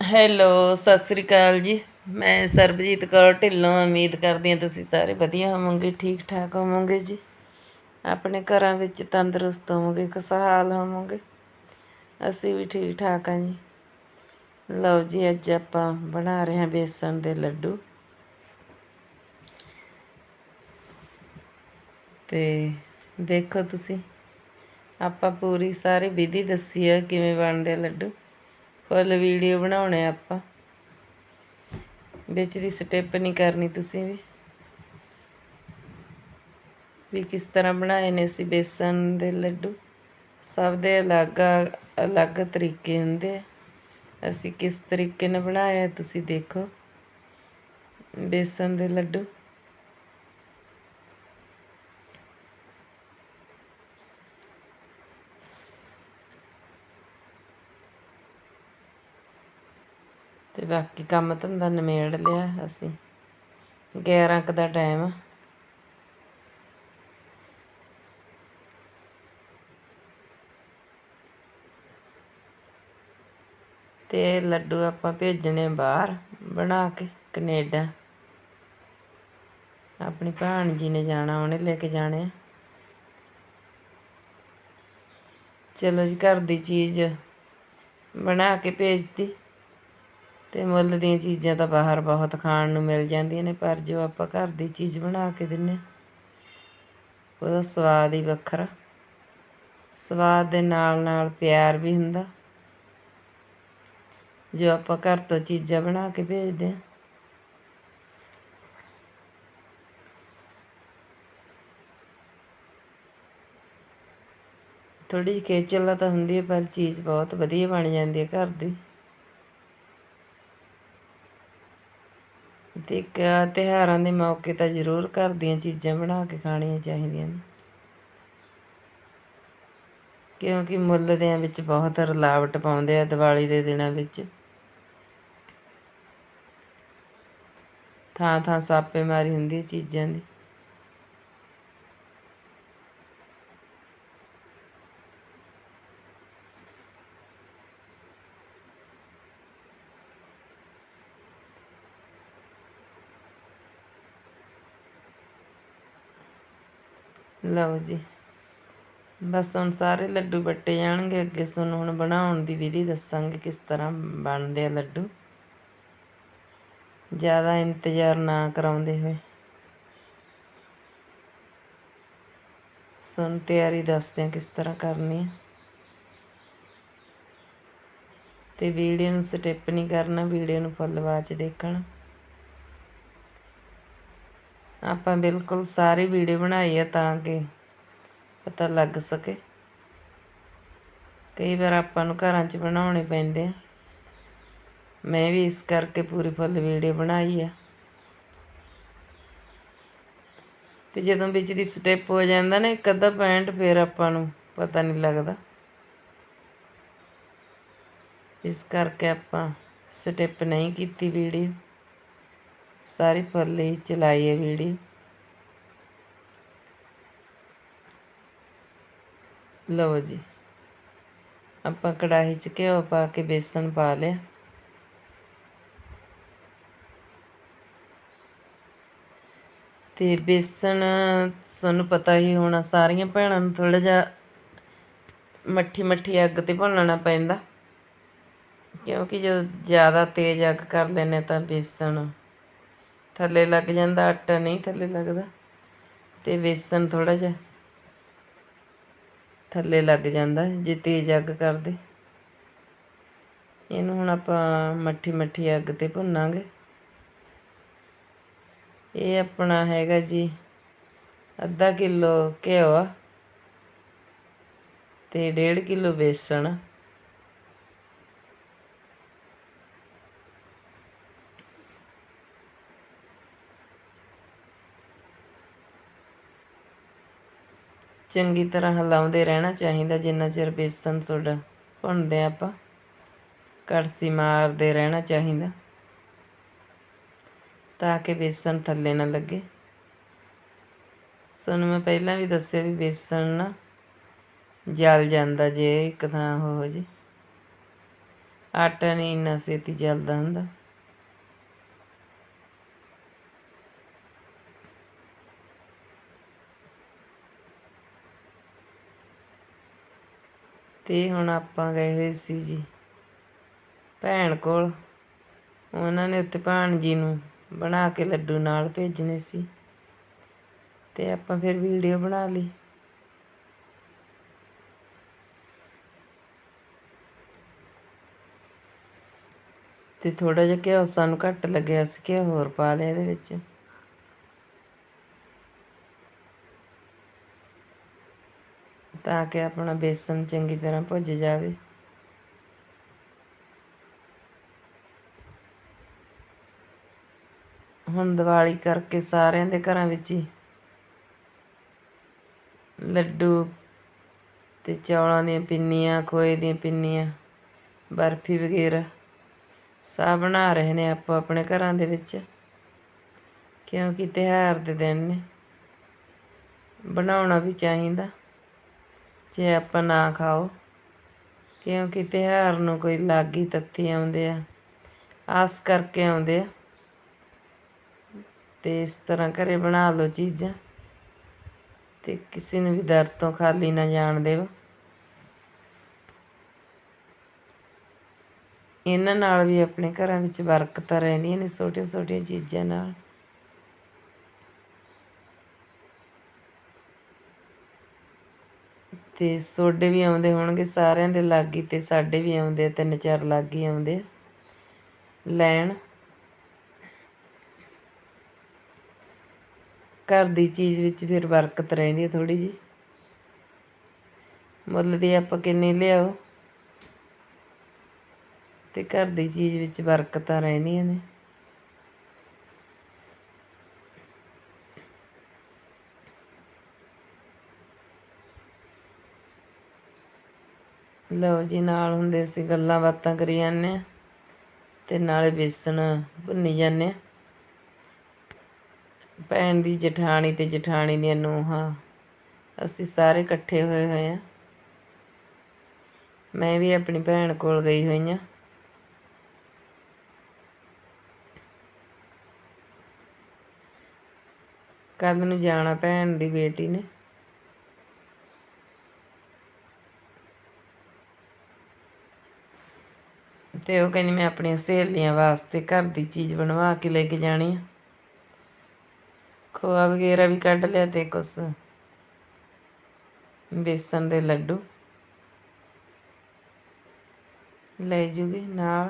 Hello Sat Sri ਅਕਾਲ ਜੀ। ਮੈਂ ਸਰਬਜੀਤ ਕੌਰ ਢਿੱਲੋਂ ਉਮੀਦ ਕਰਦੀ ਹਾਂ ਤੁਸੀਂ ਸਾਰੇ ਵਧੀਆ ਹੋਵੋਗੇ ਠੀਕ ਠਾਕ ਹੋਵੋਗੇ ਜੀ। ਆਪਣੇ ਘਰਾਂ ਵਿੱਚ ਤੰਦਰੁਸਤ ਹੋਵੋਗੇ, ਖੁਸ਼ਹਾਲ ਹੋਵੋਗੇ। ਅਸੀਂ ਵੀ ਠੀਕ ਠਾਕ ਹਾਂ ਜੀ। ਲਓ ਜੀ, ਅੱਜ ਆਪਾਂ ਬਣਾ ਰਹੇ ਹਾਂ ਬੇਸਣ ਦੇ ਲੱਡੂ। ਤੇ ਦੇਖੋ ਤੁਸੀਂ, ਆਪਾਂ ਪੂਰੀ ਸਾਰੀ ਵਿਧੀ ਦੱਸੀ ਹੈ ਕਿਵੇਂ ਬਣਦੇ ਆ ਲੱਡੂ। ਫੁੱਲ ਵੀਡੀਓ ਬਣਾਉਣੇ ਆਪਾਂ। ਵਿੱਚ ਦੀ ਸਟੈਪ ਨਹੀਂ ਕਰਨੀ ਤੁਸੀਂ ਵੀ। ਵੀ ਕਿਸ ਤਰ੍ਹਾਂ ਬਣਾਏ ਨੇ ਅਸੀਂ ਬੇਸਣ ਦੇ ਲੱਡੂ। ਸਭ ਦੇ ਅਲੱਗ ਅਲੱਗ ਤਰੀਕੇ ਹੁੰਦੇ ਆ। ਅਸੀਂ ਕਿਸ ਤਰੀਕੇ ਨਾਲ ਬਣਾਇਆ ਤੁਸੀਂ ਦੇਖੋ। ਬੇਸਣ ਦੇ ਲੱਡੂ। ਤੇ ਬਾਕੀ ਕੰਮ ਧੰਦਾ ਨਿਮੇੜ ਲਿਆ ਅਸੀਂ। 11 ਕ ਦਾ ਟਾਈਮ ਤੇ ਲੱਡੂ ਆਪਾਂ ਭੇਜਣੇ ਬਾਹਰ, ਬਣਾ ਕੇ ਕੈਨੇਡਾ। ਆਪਣੀ ਭੈਣ ਜੀ ਨੇ ਜਾਣਾ, ਉਹਨੇ ਲੈ ਕੇ ਜਾਣੇ ਚਲੋ ਜੀ, ਘਰ ਦੀ ਚੀਜ਼ ਬਣਾ ਕੇ ਭੇਜਤੀ। ਤੇ ਮੁੱਲ ਦੀਆਂ ਚੀਜ਼ਾਂ ਤਾਂ ਬਾਹਰ ਬਹੁਤ ਖਾਣ ਨੂੰ ਮਿਲ ਜਾਂਦੀਆਂ ਨੇ, ਪਰ ਜੋ ਆਪਾਂ ਘਰ ਦੀ ਚੀਜ਼ ਬਣਾ ਕੇ ਦਿੰਨੇ ਉਹਦਾ ਸਵਾਦ ਹੀ ਵੱਖਰਾ। ਸਵਾਦ ਦੇ ਨਾਲ ਨਾਲ ਪਿਆਰ ਵੀ ਹੁੰਦਾ। ਜੋ ਆਪਾਂ ਘਰ ਤੋਂ ਚੀਜ਼ਾਂ ਬਣਾ ਕੇ ਭੇਜਦੇ ਆ। ਥੋੜੀ ਜਿਹੀ ਖੇਚਲ ਤਾਂ ਹੁੰਦੀ ਹੈ ਪਰ ਚੀਜ਼ ਬਹੁਤ ਵਧੀਆ ਬਣ ਜਾਂਦੀ ਹੈ ਘਰ ਦੀ। ਤੇ ਇੱਕ ਤਿਉਹਾਰਾਂ ਦੇ ਮੌਕੇ ਤਾਂ ਜ਼ਰੂਰ ਘਰ ਦੀਆਂ ਚੀਜ਼ਾਂ ਬਣਾ ਕੇ ਖਾਣੀਆਂ ਚਾਹੀਦੀਆਂ ਨੇ। ਕਿਉਂਕਿ ਮੁੱਲ ਦਿਆਂ ਵਿੱਚ ਬਹੁਤ ਰਲਾਵਟ ਪਾਉਂਦੇ ਆ ਦੀਵਾਲੀ ਦੇ ਦਿਨਾਂ ਵਿੱਚ। ਥਾਂ ਥਾਂ ਛਾਪੇਮਾਰੀ ਹੁੰਦੀ ਚੀਜ਼ਾਂ ਦੀ। ਲਓ ਜੀ। ਬਸ ਹੁਣ ਸਾਰੇ ਲੱਡੂ ਵੱਟੇ ਜਾਣਗੇ, ਅੱਗੇ ਤੁਹਾਨੂੰ ਹੁਣ ਬਣਾਉਣ ਦੀ ਵਿਧੀ ਦੱਸਾਂਗੇ ਕਿਸ ਤਰ੍ਹਾਂ ਬਣਦੇ ਆ ਲੱਡੂ। ਜ਼ਿਆਦਾ ਇੰਤਜ਼ਾਰ ਨਾ ਕਰਾਉਂਦੇ ਹੋਏ। ਸੁਣ, ਤਿਆਰੀ ਦੱਸਦੇ ਆ ਕਿਸ ਤਰ੍ਹਾਂ ਕਰਨੀ ਹੈ ਤੇ ਵੀਡੀਓ ਨੂੰ ਸਟੈਪ ਨਹੀਂ ਕਰਨਾ, ਵੀਡੀਓ ਨੂੰ ਫੁੱਲ ਵਾਚ ਦੇਖਣਾ। ਆਪਾਂ ਬਿਲਕੁਲ ਸਾਰੀ ਵੀਡੀਓ ਬਣਾਈ ਹੈ ਤਾਂ ਕਿ ਪਤਾ ਲੱਗ ਸਕੇ। ਕਈ ਵਾਰ ਆਪਾਂ ਨੂੰ ਘਰਾਂ 'ਚ ਬਣਾਉਣੇ ਪੈਂਦੇ ਆ। ਮੈਂ ਵੀ ਇਸ ਕਰਕੇ ਪੂਰੀ ਫੁੱਲ ਵੀਡੀਓ ਬਣਾਈ ਆ। ਤੇ ਜਦੋਂ ਵਿੱਚ ਦੀ ਸਟੈਪ ਹੋ ਜਾਂਦਾ ਨਾ, ਇੱਕ ਅੱਧਾ ਪੁਆਇੰਟ ਫਿਰ ਆਪਾਂ ਨੂੰ ਪਤਾ ਨਹੀਂ ਲੱਗਦਾ। ਇਸ ਕਰਕੇ ਆਪਾਂ ਸਟੈਪ ਨਹੀਂ ਕੀਤੀ ਵੀਡੀਓ। ਸਾਰੀ ਫੁੱਲ ਹੀ ਚਲਾਈ ਹੈ ਵੀਡੀਓ। ਲਓ ਜੀ, ਆਪਾਂ ਕੜਾਹੀ 'ਚ ਘਿਓ ਪਾ ਕੇ ਬੇਸਣ ਪਾ ਲਿਆ। ਤੇ ਬੇਸਣ ਤੁਹਾਨੂੰ ਪਤਾ ਹੀ ਹੋਣਾ, ਸਾਰੀਆਂ ਭੈਣਾਂ ਨੂੰ ਥੋੜਾ ਜਿਹਾ ਮੱਠੀ ਮੱਠੀ ਅੱਗ ਤੇ ਭੁੰਨਣਾ ਪੈਂਦਾ। ਕਿਉਂਕਿ ਜਦੋਂ ਜ਼ਿਆਦਾ ਤੇਜ਼ ਅੱਗ ਕਰ ਲੈਨੇ ਤਾਂ ਬੇਸਣ ਥੱਲੇ ਲੱਗ ਜਾਂਦਾ, ਆਟਾ ਨਹੀਂ ਥੱਲੇ ਲੱਗਦਾ। ਤੇ ਬੇਸਣ ਥੋੜਾ ਜਿਹਾ ਥੱਲੇ ਲੱਗ ਜਾਂਦਾ, ਜੇ ਤੇਜ਼ ਅੱਗ ਕਰਦੇ। ਇਹਨੂੰ ਹੁਣ ਆਪਾਂ ਮੱਠੀ ਮੱਠੀ ਅੱਗ ਤੇ ਭੁੰਨਾਂਗੇ। ਇਹ ਆਪਣਾ ਹੈਗਾ ਜੀ ਅੱਧਾ ਕਿਲੋ ਘਿਓ ਤੇ 1.5 ਕਿਲੋ ਬੇਸਣ ਚੰਗੀ ਤਰ੍ਹਾਂ ਹਿਲਾਉਂਦੇ ਰਹਿਣਾ ਚਾਹੀਦਾ, ਜਿੰਨਾ ਚਿਰ ਬੇਸਨ ਤੁਹਾਡਾ ਭੁੰਨਦੇ ਆਪਾਂ। ਕੜਸੀ ਮਾਰਦੇ ਰਹਿਣਾ ਚਾਹੀਦਾ, ਤਾਂ ਕਿ ਬੇਸਨ ਥੱਲੇ ਨਾ ਲੱਗੇ। ਸਾਨੂੰ ਮੈਂ ਪਹਿਲਾਂ ਵੀ ਦੱਸਿਆ ਵੀ ਬੇਸਨ ਨਾ ਜਲ ਜਾਂਦਾ ਜੇ ਇੱਕ ਥਾਂ ਹੋ ਜੇ। ਆਟਾ ਨਹੀਂ ਇੰਨਾ ਛੇਤੀ ਜਲਦਾ ਹੁੰਦਾ। ਤੇ ਹੁਣ ਆਪਾਂ ਗਏ ਹੋਏ ਸੀ ਜੀ ਭੈਣ ਕੋਲ। ਉਹਨਾਂ ਨੇ ਉੱਤੇ ਭਾਣਜੀ ਨੂੰ ਬਣਾ ਕੇ ਲੱਡੂ ਨਾਲ ਭੇਜਣੇ ਸੀ ਤੇ ਆਪਾਂ ਫਿਰ ਵੀਡੀਓ ਬਣਾ ਲਈ। ਤੇ ਥੋੜਾ ਜਿਹਾ ਘਿਓ ਸਾਨੂੰ ਘੱਟ ਲੱਗਿਆ ਸੀ, ਘਿਓ ਹੋਰ ਪਾ ਲਿਆ ਇਹਦੇ ਵਿੱਚ। ਤਾਂ ਕਿ ਆਪਣਾ ਬੇਸਨ ਚੰਗੀ ਤਰ੍ਹਾਂ ਭੁੱਜ ਜਾਵੇ। ਹੁਣ ਦੀਵਾਲੀ ਕਰਕੇ ਸਾਰਿਆਂ ਦੇ ਘਰਾਂ ਵਿੱਚ ਹੀ ਲੱਡੂ ਤੇ ਚੌਲਾਂ ਦੀਆਂ ਪਿੰਨੀਆਂ, ਖੋਏ ਦੀਆਂ ਪਿੰਨੀਆਂ, ਬਰਫੀ ਵਗੈਰਾ ਸਭ ਬਣਾ ਰਹੇ ਨੇ ਆਪੋ ਆਪਣੇ ਘਰਾਂ ਦੇ ਵਿੱਚ, ਕਿਉਂਕਿ ਤਿਉਹਾਰ ਦੇ ਦਿਨ ਨੇ। ਬਣਾਉਣਾ ਵੀ ਚਾਹੀਦਾ। ਜੇ ਆਪਾਂ ਨਾ ਖਾਓ। ਕਿਉਂਕਿ ਤਿਉਹਾਰ ਨੂੰ ਕੋਈ ਲਾਗੀ ਤੱਤੀ ਆਉਂਦੇ ਆ। ਆਸ ਕਰਕੇ ਆਉਂਦੇ ਆ। ਤੇ ਇਸ ਤਰ੍ਹਾਂ ਘਰੇ ਬਣਾ ਲਓ ਚੀਜ਼ਾਂ। ਤੇ ਕਿਸੇ ਨੂੰ ਵੀ ਦਰ ਤੋਂ ਖਾਲੀ ਨਾ ਜਾਣ ਦੇਵੋ। ਇਹਨਾਂ ਨਾਲ ਵੀ ਆਪਣੇ ਘਰਾਂ ਵਿੱਚ ਬਰਕਤਾਂ ਰਹਿੰਦੀਆਂ ਨੇ ਛੋਟੀਆਂ ਛੋਟੀਆਂ ਚੀਜ਼ਾਂ ਨਾਲ। ਤੇ ਸੋਡੇ ਵੀ ਆਉਂਦੇ ਹੋਣਗੇ, ਸਾਰਿਆਂ ਦੇ ਲਾਗੀ ਤੇ ਸਾਡੇ ਵੀ ਆਉਂਦੇ ਆ, ਤਿੰਨ ਚਾਰ ਲਾਗੀ ਆਉਂਦੇ ਆ। ਲੈਣ। ਘਰ ਦੀ ਚੀਜ਼ ਵਿੱਚ ਫਿਰ ਬਰਕਤ ਰਹਿੰਦੀ ਹੈ ਥੋੜੀ ਜੀ ਮੁੱਲ ਦੀ ਆਪਾਂ ਕਿੰਨੀ ਲਿਆਓ? ਤੇ ਘਰ ਦੀ ਚੀਜ਼ ਵਿੱਚ ਬਰਕਤਾਂ ਰਹਿੰਦੀਆਂ ਨੇ। ਲਓ ਜੀ, ਨਾਲ ਹੁੰਦੇ ਸੀ ਗੱਲਾਂ ਬਾਤਾਂ ਕਰੀ ਜਾਂਦੇ ਆ ਤੇ ਨਾਲੇ ਬੇਸਣ ਭੁੰਨੀ ਜਾਂਦੇ ਆ ਭੈਣ ਦੀ ਜਠਾਣੀ ਤੇ ਜਠਾਣੀ ਦੀਆਂ ਨੂੰਹਾਂ, ਅਸੀਂ ਸਾਰੇ ਇਕੱਠੇ ਹੋਏ ਹੋਏ ਆ ਮੈਂ ਵੀ ਆਪਣੀ ਭੈਣ ਕੋਲ ਗਈ ਹੋਈ ਆ ਕੱਲ ਨੂੰ ਜਾਣਾ ਭੈਣ ਦੀ ਬੇਟੀ ਨੇ। ਤੇ ਉਹ ਕਹਿੰਦੀ ਮੈਂ ਆਪਣੀਆਂ ਸਹੇਲੀਆਂ ਵਾਸਤੇ ਘਰ ਦੀ ਚੀਜ਼ ਬਣਵਾ ਕੇ ਲੈ ਕੇ ਜਾਣੀ ਆ। ਖੋਆ ਵਗੈਰਾ ਵੀ ਕੱਢ ਲਿਆ ਤੇ ਕੁਛ। ਬੇਸਨ ਦੇ ਲੱਡੂ। ਲੈ ਜੂਗੀ ਨਾਲ।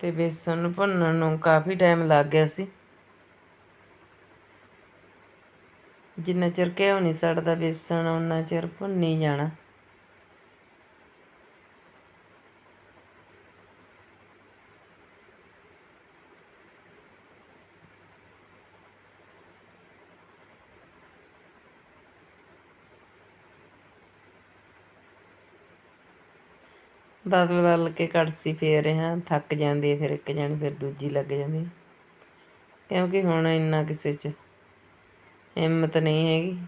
ਤੇ ਬੇਸਨ ਨੂੰ ਭੁੰਨਣ ਨੂੰ ਕਾਫੀ ਟਾਈਮ ਲੱਗ ਗਿਆ ਸੀ। ਜਿੰਨਾ ਚਿਰ ਘਿਓ ਨਹੀਂ ਸੜਦਾ ਬੇਸਣ ਉਹਨਾਂ ਚਿਰ ਭੁੰਨੀ ਜਾਣਾ। ਬਦਲ ਬਦਲ ਕੇ ਕੜਸੀ ਫੇਰ ਰਹੇ ਹਾਂ, ਥੱਕ ਜਾਂਦੀ ਹੈ, ਫਿਰ ਇੱਕ ਜਣ ਫਿਰ ਦੂਜੀ ਲੱਗ ਜਾਂਦੀ ਹੈ। ਕਿਉਂਕਿ ਹੁਣ ਇੰਨਾ ਕਿਸੇ 'ਚ ਹਿੰਮਤ ਨਹੀਂ ਹੈਗੀ।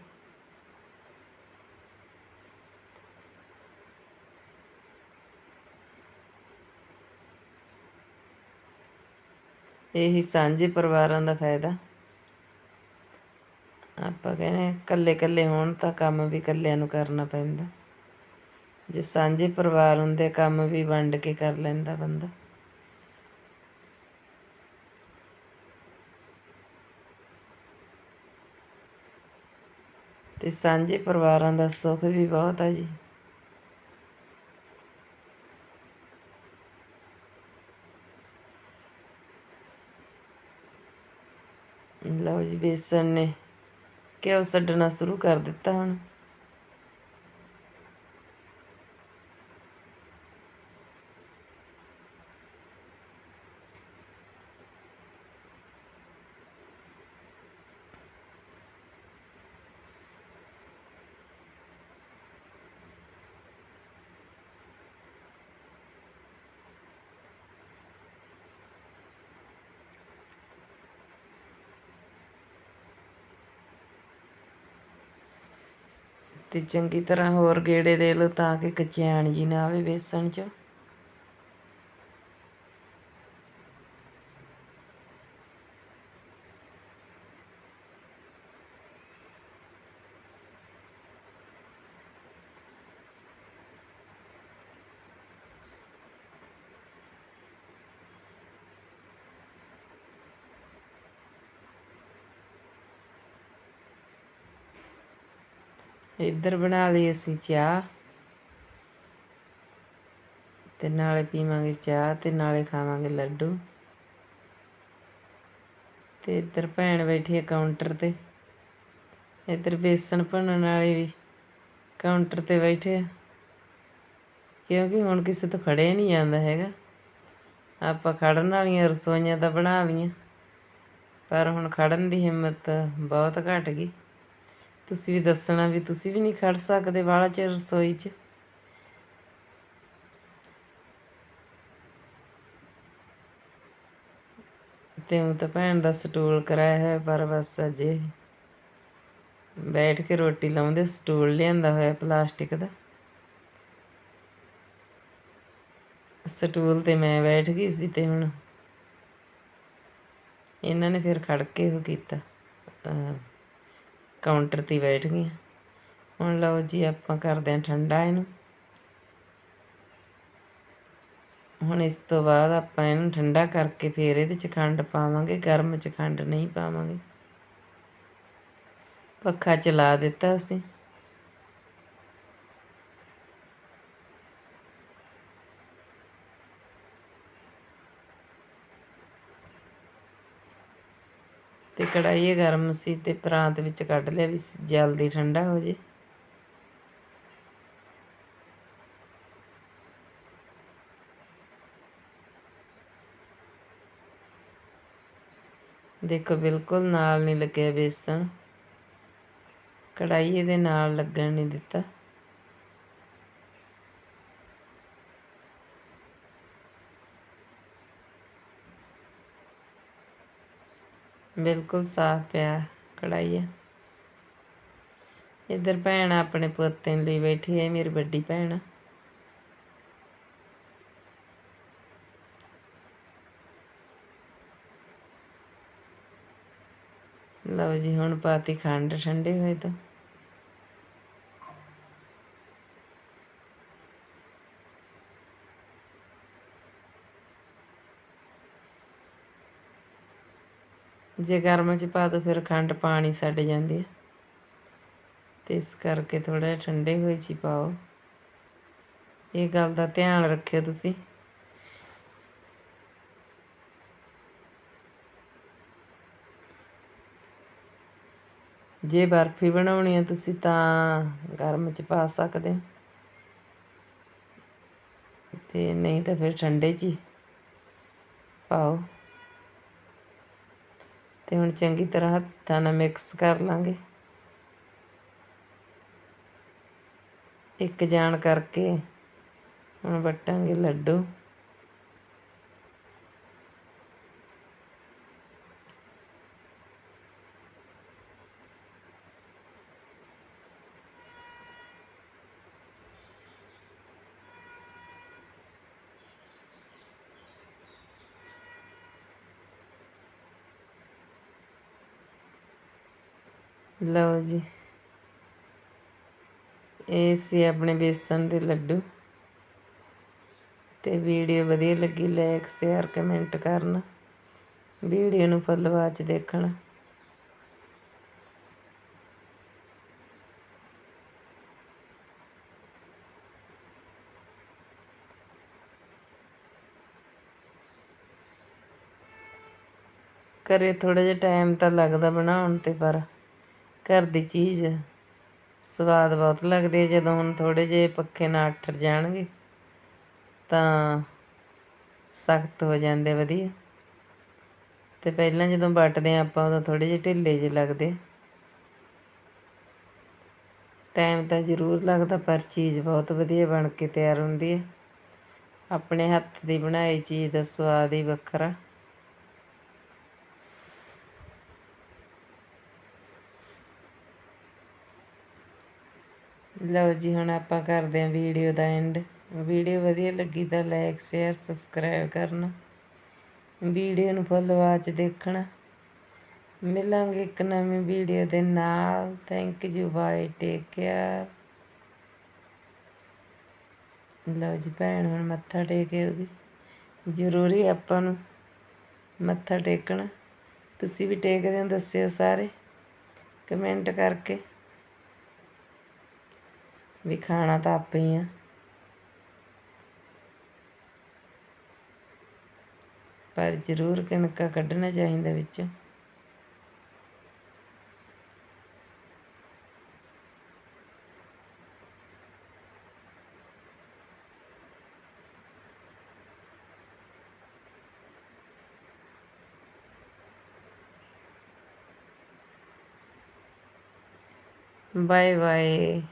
ਇਹੀ ਸਾਂਝੇ ਪਰਿਵਾਰਾਂ ਦਾ ਫਾਇਦਾ। ਆਪਾਂ ਕਹਿੰਦੇ ਇਕੱਲੇ ਇਕੱਲੇ ਹੋਣ ਤਾਂ ਕੰਮ ਵੀ ਇਕੱਲਿਆਂ ਨੂੰ ਕਰਨਾ ਪੈਂਦਾ। ਜੇ ਸਾਂਝੇ ਪਰਿਵਾਰ ਹੁੰਦੇ, ਕੰਮ ਵੀ ਵੰਡ ਕੇ ਕਰ ਲੈਂਦਾ ਬੰਦਾ। ਤੇ ਸਾਂਝੇ ਪਰਿਵਾਰਾਂ ਦਾ ਸੁੱਖ ਵੀ ਬਹੁਤ ਆ ਜੀ। ਲਓ ਜੀ, ਬੇਸਣ ਨੇ ਕਿਉਂ ਛੱਡਣਾ ਸ਼ੁਰੂ ਕਰ ਦਿੱਤਾ ਹੁਣ। ਅਤੇ ਚੰਗੀ ਤਰ੍ਹਾਂ ਹੋਰ ਗੇੜੇ ਦੇ ਲਓ ਤਾਂ ਕਿ ਕਚਿਆਣ ਜੀ ਨਾ ਆਵੇ ਬੇਸਣ 'ਚ। ਇੱਧਰ ਬਣਾ ਲਈ ਅਸੀਂ ਚਾਹ। ਤੇ ਨਾਲੇ ਪੀਵਾਂਗੇ ਚਾਹ ਤੇ ਨਾਲੇ ਖਾਵਾਂਗੇ ਲੱਡੂ। ਤੇ ਇੱਧਰ ਭੈਣ ਬੈਠੀ ਹੈ ਕਾਊਂਟਰ ਤੇ। ਇੱਧਰ ਬੇਸਣ ਭੁੰਨਣ ਵਾਲੇ ਵੀ ਕਾਊਂਟਰ ਤੇ ਬੈਠੇ ਆ। ਕਿਉਂਕਿ ਹੁਣ ਕਿਸੇ ਤੋਂ ਖੜਿਆ ਨਹੀਂ ਜਾਂਦਾ ਹੈਗਾ। ਆਪਾਂ ਖੜਨ ਵਾਲੀਆਂ ਰਸੋਈਆਂ ਤਾਂ ਬਣਾ ਲਈਆਂ। ਪਰ ਹੁਣ ਖੜਨ ਦੀ ਹਿੰਮਤ ਬਹੁਤ ਘਟ ਗਈ। ਤੁਸੀਂ ਵੀ ਦੱਸਣਾ ਵੀ ਤੁਸੀਂ ਵੀ ਨਹੀਂ ਖੜ ਸਕਦੇ ਬਾਹਲਾ ਚਿਰ ਰਸੋਈ 'ਚ। ਤੇ ਉਹ ਤਾਂ ਭੈਣ ਦਾ ਸਟੂਲ ਕਰਾਇਆ ਹੈ ਪਰ ਬਸ ਅਜੇ ਬੈਠ ਕੇ ਰੋਟੀ ਲਾਉਂਦੇ, ਸਟੂਲ ਲਿਆਂਦਾ ਹੋਇਆ ਪਲਾਸਟਿਕ ਦਾ। ਸਟੂਲ ਤੇ ਮੈਂ ਬੈਠ ਗਈ ਸੀ ਤੇ ਹੁਣ ਇਹਨਾਂ ਨੇ ਫਿਰ ਖੜ ਕੇ ਉਹ ਕੀਤਾ ਕਾਊਂਟਰ ਤੇ ਬੈਠ ਗਈਆਂ ਹੁਣ ਲਓ ਜੀ ਆਪਾਂ ਕਰਦੇ ਹਾਂ ਠੰਡਾ ਇਹਨੂੰ। ਹੁਣ ਇਸ ਤੋਂ ਬਾਅਦ ਆਪਾਂ ਇਹਨੂੰ ਠੰਡਾ ਕਰਕੇ ਫਿਰ ਇਹਦੇ ਚ ਖੰਡ ਪਾਵਾਂਗੇ, ਗਰਮ ਚ ਖੰਡ ਨਹੀਂ ਪਾਵਾਂਗੇ। ਪੱਖਾ ਚਲਾ ਦਿੱਤਾ ਅਸੀਂ। ਕੜਾਈ ਇਹ ਗਰਮ ਸੀ ਤੇ ਪ੍ਰਾਂਤ ਵਿੱਚ ਕੱਢ ਲਿਆ ਵੀ ਜਲਦੀ ਠੰਡਾ ਹੋ ਜੇ। ਦੇਖੋ, ਬਿਲਕੁਲ ਨਾਲ ਨਹੀਂ ਲੱਗਿਆ ਬੇਸਣ। ਕੜਾਈ ਇਹਦੇ ਨਾਲ ਲੱਗਣ ਨਹੀਂ ਦਿੱਤਾ। ਬਿਲਕੁਲ ਸਾਫ਼ ਪਿਆ ਕੜਾਈ ਹੈ। ਇੱਧਰ ਭੈਣ ਆਪਣੇ ਪੁੱਤੇ ਲਈ ਬੈਠੀ ਹੈ, ਮੇਰੀ ਵੱਡੀ ਭੈਣ। ਲਓ ਜੀ, ਹੁਣ ਪਾਤੀ ਖੰਡ, ਠੰਡੇ ਹੋਏ ਤਾਂ। ਜੇ ਗਰਮ ਚ ਪਾ ਦੋ ਫਿਰ ਖੰਡ ਪਾਣੀ ਛੱਡ ਜਾਂਦੀ ਹੈ ਤੇ ਇਸ ਕਰਕੇ ਥੋੜਾ ਠੰਡੇ ਹੋਏ ਚ ਪਾਓ। ਇਹ ਗੱਲ ਦਾ ਧਿਆਨ ਰੱਖਿਓ ਤੁਸੀਂ। ਜੇ ਬਰਫੀ ਬਣਾਉਣੀ ਹੈ ਤੁਸੀਂ ਤਾਂ ਗਰਮ ਚ ਪਾ ਸਕਦੇ ਹੋ। ਤੇ ਨਹੀਂ ਤਾਂ ਫਿਰ ਠੰਡੇ 'ਚ ਹੀ ਪਾਓ। ਤੇ ਹੁਣ ਚੰਗੀ ਤਰ੍ਹਾਂ ਹੱਥਾਂ ਨਾਲ ਮਿਕਸ ਕਰ ਲਾਂਗੇ। ਇੱਕ ਜਾਣ ਕਰਕੇ ਹੁਣ ਵਟਾਂਗੇ ਲੱਡੂ। ਲਓ ਜੀ। ਇਹ ਸੀ ਆਪਣੇ ਬੇਸਨ ਦੇ ਲੱਡੂ। ਤੇ ਵੀਡੀਓ ਵਧੀਆ ਲੱਗੀ ਲਾਈਕ ਸ਼ੇਅਰ ਕਮੈਂਟ ਕਰਨਾ। ਵੀਡੀਓ ਨੂੰ ਫੁੱਲ ਵਾਚ ਦੇਖਣਾ। ਕਰੇ ਥੋੜਾ ਜਿਹਾ ਟਾਈਮ ਤਾਂ ਲੱਗਦਾ ਬਣਾਉਣ ਤੇ ਪਰ ਘਰ ਦੀ ਚੀਜ਼। ਸਵਾਦ ਬਹੁਤ ਲੱਗਦੀ ਹੈ ਜਦੋਂ ਹੁਣ ਥੋੜ੍ਹੇ ਜਿਹੇ ਪੱਖੇ ਨਾਲ ਅੱਠਰ ਜਾਣਗੇ, ਤਾਂ ਸਖਤ ਹੋ ਜਾਂਦੇ ਵਧੀਆ। ਤੇ ਪਹਿਲਾਂ ਜਦੋਂ ਵੱਟਦੇ ਆਪਾਂ, ਉਦੋਂ ਥੋੜ੍ਹੇ ਜਿਹੇ ਢਿੱਲੇ ਜਿਹੇ ਲੱਗਦੇ ਟਾਈਮ ਤਾਂ ਜ਼ਰੂਰ ਲੱਗਦਾ, ਪਰ ਚੀਜ਼ ਬਹੁਤ ਵਧੀਆ ਬਣ ਕੇ ਤਿਆਰ ਹੁੰਦੀ ਹੈ। ਆਪਣੇ ਹੱਥ ਦੀ ਬਣਾਈ ਚੀਜ਼ ਦਾ ਸਵਾਦ ਹੀ ਵੱਖਰਾ। ਲਓ ਜੀ, ਹੁਣ ਆਪਾਂ ਕਰਦੇ ਆਂ ਵੀਡੀਓ ਦਾ ਐਂਡ ਵੀਡੀਓ ਵਧੀਆ ਲੱਗੀ ਤਾਂ ਲਾਈਕ ਸ਼ੇਅਰ ਸਬਸਕ੍ਰਾਈਬ ਕਰਨਾ। ਵੀਡੀਓ ਨੂੰ ਫੁੱਲ ਵਾਚ ਦੇਖਣਾ। ਮਿਲਾਂਗੇ ਇੱਕ ਨਵੀਂ ਵੀਡੀਓ ਦੇ ਨਾਲ। Thank you bye take care ਲਓ ਜੀ, ਭੈਣ ਹੁਣ ਮੱਥਾ ਟੇਕੇਗੀ। ਜ਼ਰੂਰੀ ਆਪਾਂ ਨੂੰ ਮੱਥਾ ਟੇਕਣਾ। ਤੁਸੀਂ ਵੀ ਟੇਕਦੇ ਹੋ, ਦੱਸਿਓ ਸਾਰੇ। ਕਮੈਂਟ ਕਰਕੇ। ਵੀ ਖਾਣਾ ਤਾਂ ਆਪੇ ਹੀ ਆ। ਪਰ ਜ਼ਰੂਰ ਕਣਕਾ ਕੱਢਣਾ ਚਾਹੀਦਾ ਵਿੱਚ। Bye bye